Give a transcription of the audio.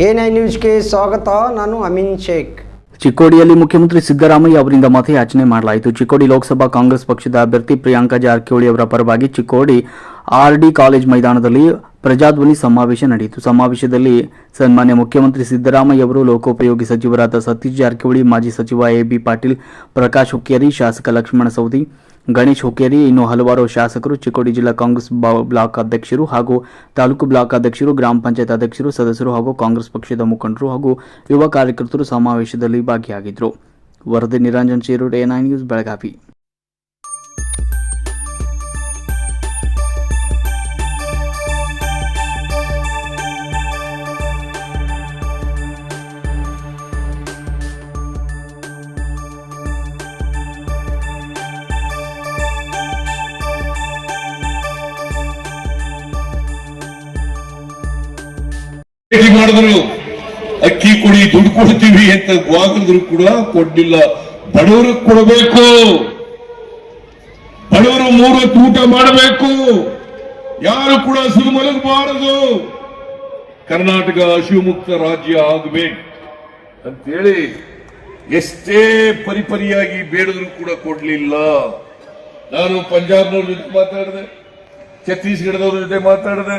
Nine ನ್ಯೂಸ್ಗೆ ಸ್ವಾಗತ, ನಾನು ಅಮಿನ್ ಶೇಖ್. ಚಿಕ್ಕೋಡಿಯಲ್ಲಿ ಮುಖ್ಯಮಂತ್ರಿ ಸಿದ್ದರಾಮಯ್ಯ ಅವರಿಂದ ಮತಯಾಚನೆ ಮಾಡಲಾಯಿತು. ಚಿಕ್ಕೋಡಿ ಲೋಕಸಭಾ ಕಾಂಗ್ರೆಸ್ ಪಕ್ಷದ ಅಭ್ಯರ್ಥಿ ಪ್ರಿಯಾಂಕಾ ಜಾರಕಿಹೊಳಿ ಅವರ ಪರವಾಗಿ ಚಿಕ್ಕೋಡಿ ಆರ್ಡಿ ಕಾಲೇಜ್ ಮೈದಾನದಲ್ಲಿ ಪ್ರಜಾಧ್ವನಿ ಸಮಾವೇಶ ನಡೆಯಿತು. ಸಮಾವೇಶದಲ್ಲಿ ಸನ್ಮಾನ್ಯ ಮುಖ್ಯಮಂತ್ರಿ ಸಿದ್ದರಾಮಯ್ಯ ಅವರು, ಲೋಕೋಪಯೋಗಿ ಸಚಿವರಾದ ಸತೀಶ್ ಜಾರಕಿಹೊಳಿ, ಮಾಜಿ ಸಚಿವ ಎಬಿ ಪಾಟೀಲ್, ಪ್ರಕಾಶ್ ಹುಕ್ಕೇರಿ ಶಾಸಕ ಲಕ್ಷ್ಮಣ ಸವದಿ ಗಣೇಶ್ ಹುಕ್ಕೇರಿ, ಇನ್ನು ಹಲವಾರು ಶಾಸಕರು, ಚಿಕ್ಕೋಡಿ ಜಿಲ್ಲಾ ಕಾಂಗ್ರೆಸ್ ಬ್ಲಾಕ್ ಅಧ್ಯಕ್ಷರು ಹಾಗೂ ತಾಲೂಕು ಬ್ಲಾಕ್ ಅಧ್ಯಕ್ಷರು, ಗ್ರಾಮ ಪಂಚಾಯತ್ ಅಧ್ಯಕ್ಷರು, ಸದಸ್ಯರು ಹಾಗೂ ಕಾಂಗ್ರೆಸ್ ಪಕ್ಷದ ಮುಖಂಡರು ಹಾಗೂ ಯುವ ಕಾರ್ಯಕರ್ತರು ಸಮಾವೇಶದಲ್ಲಿ ಭಾಗಿಯಾಗಿದ್ದರು. ವರದಿ Niranjan Shirood A nine news, Belagavi. ಭೇಟಿ ಮಾಡಿದ್ರು ಅಕ್ಕಿ ಕೊಡಿ, ದುಡ್ಡು ಕೊಡ್ತೀವಿ ಅಂತ ವಾಗದ್ರು ಕೂಡ ಕೊಡ್ಲಿಲ್ಲ. ಬಡವರಿಗೆ ಕೊಡಬೇಕು. ಬಡವರು ಮೂರು ಊಟ ಮಾಡಬೇಕು. ಯಾರು ಕೂಡ ಮಲಗಬಾರದು. ಕರ್ನಾಟಕ ಹಸಿವುಮುಕ್ತ ರಾಜ್ಯ ಆಗಬೇಕು ಅಂತೇಳಿ ಎಷ್ಟೇ ಪರಿಪರಿಯಾಗಿ ಬೇಡಿದ್ರು ಕೂಡ ಕೊಡ್ಲಿಲ್ಲ. ನಾನು ಪಂಜಾಬ್ನವ್ರ ಜೊತೆ ಮಾತಾಡಿದೆ, ಛತ್ತೀಸ್ಗಢದವ್ರ ಜೊತೆ ಮಾತಾಡಿದೆ.